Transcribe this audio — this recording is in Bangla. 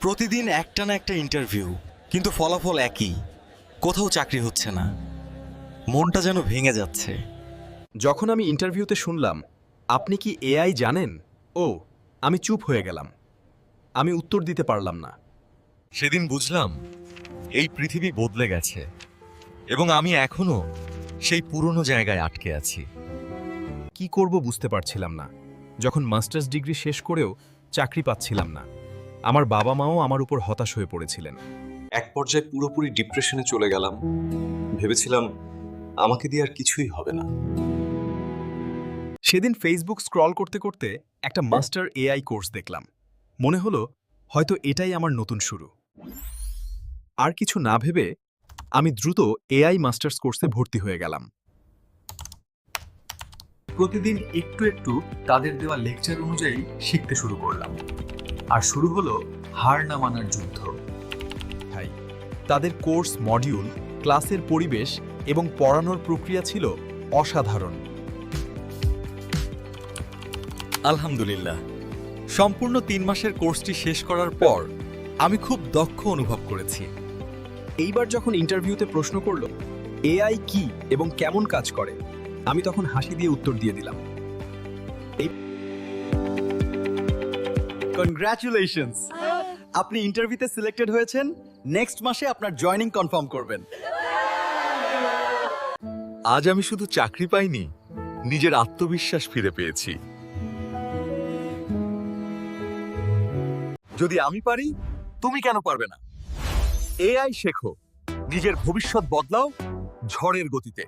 প্রতিদিন একটা না একটা ইন্টারভিউ কিন্তু ফলাফল একই। কোথাও চাকরি হচ্ছে না। মনটা যেন ভেঙে যাচ্ছে। যখন আমি ইন্টারভিউতে শুনলাম আপনি কি এআই জানেন? ও আমি চুপ হয়ে গেলাম। আমি উত্তর দিতে পারলাম না। সেদিন বুঝলাম এই পৃথিবী বদলে গেছে এবং আমি এখনও সেই পুরনো জায়গায় আটকে আছি। কি করব বুঝতে পারছিলাম না। যখন মাস্টার্স ডিগ্রি শেষ করেও চাকরি পাচ্ছিলাম না। আমার বাবা মাও আমার উপর হতাশ হয়ে পড়েছিলেন। এক পর্যায়ে পুরোপুরি ডিপ্রেশনে চলে গেলাম। ভেবেছিলাম আমাকে দিয়ে আর কিছুই হবে না। সেদিন ফেসবুক স্ক্রল করতে করতে একটা মাস্টার এআই কোর্স দেখলাম। মনে হলো হয়তো এটাই আমার নতুন শুরু। আর কিছু না ভেবে আমি দ্রুত এআই মাস্টার্স কোর্সে ভর্তি হয়ে গেলাম। প্রতিদিন একটু একটু তাদের দেওয়া লেকচার অনুযায়ী শিখতে শুরু করলাম। আর শুরু হলো হার না মানার যুদ্ধ তাদের কোর্স মডিউল ক্লাসের পরিবেশ এবং পড়ানোর প্রক্রিয়া ছিল অসাধারণ। আলহামদুলিল্লাহ। সম্পূর্ণ তিন মাসের কোর্সটি শেষ করার পর আমি খুব দক্ষ অনুভব করেছি। এইবার যখন ইন্টারভিউতে প্রশ্ন করল এআই কি এবং কেমন কাজ করে আমি তখন হাসি দিয়ে উত্তর দিয়ে দিলাম। কনগ্রাচুলেশনস আপনি ইন্টারভিউতে সিলেক্টেড হয়েছেন। নেক্সট মাসে আপনার জয়েনিং কনফার্ম করবেন। আজ আমি শুধু চাকরি পাইনি, নিজের আত্মবিশ্বাস ফিরে পেয়েছি। যদি আমি পারি, তুমি কেন পারবে না? এআই শেখো, নিজের ভবিষ্যৎ বদলাও, ঝড়ের গতিতে।